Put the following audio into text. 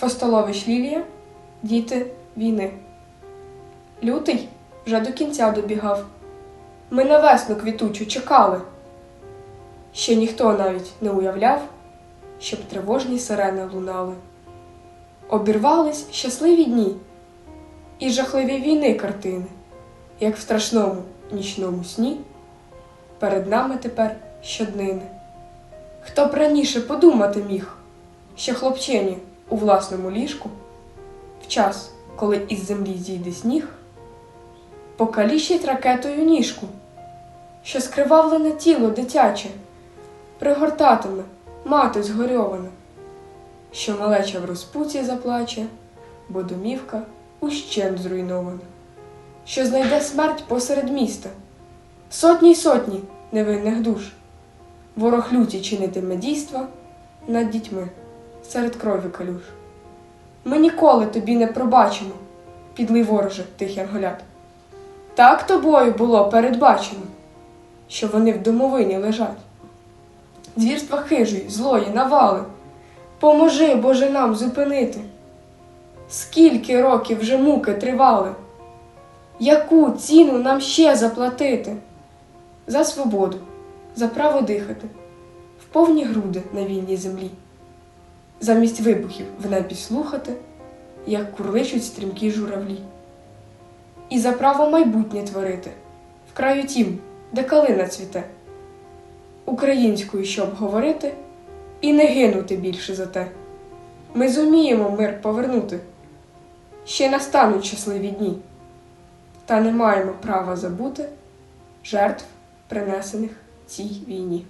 Фостолович Лілія, діти війни. Лютий вже до кінця добігав. Ми на весну квітучу чекали. Ще ніхто навіть не уявляв, щоб тривожні сирени лунали. Обірвались щасливі дні і жахливі війни картини, як в страшному нічному сні. Перед нами тепер щоднини. Хто б раніше подумати міг, що хлопчині у власному ліжку, в час, коли із землі зійде сніг, покалічить ракетою ніжку, що скривавлене тіло дитяче, пригортатиме мати згорьована, що малеча в розпуці заплаче, бо домівка ущент зруйнована, що знайде смерть посеред міста, сотні й сотні невинних душ. Ворог люті чинитиме дійства над дітьми серед крові калюж. Ми ніколи тобі не пробачимо, підлий вороже тих янголят. Так тобою було передбачено, що вони в домовині лежать. Звірства хижої, злої, навали. Поможи, Боже, нам зупинити. Скільки років вже муки тривали? Яку ціну нам ще заплатити? За свободу, за право дихати, в повні груди на вільній землі. Замість вибухів в небі слухати, як курличуть стрімкі журавлі. І за право майбутнє творити, в краю тім, де калина цвіте. Українською, щоб говорити, і не гинути більше за те. Ми зуміємо мир повернути. Ще настануть щасливі дні, та не маємо права забути жертв, принесених цій війні.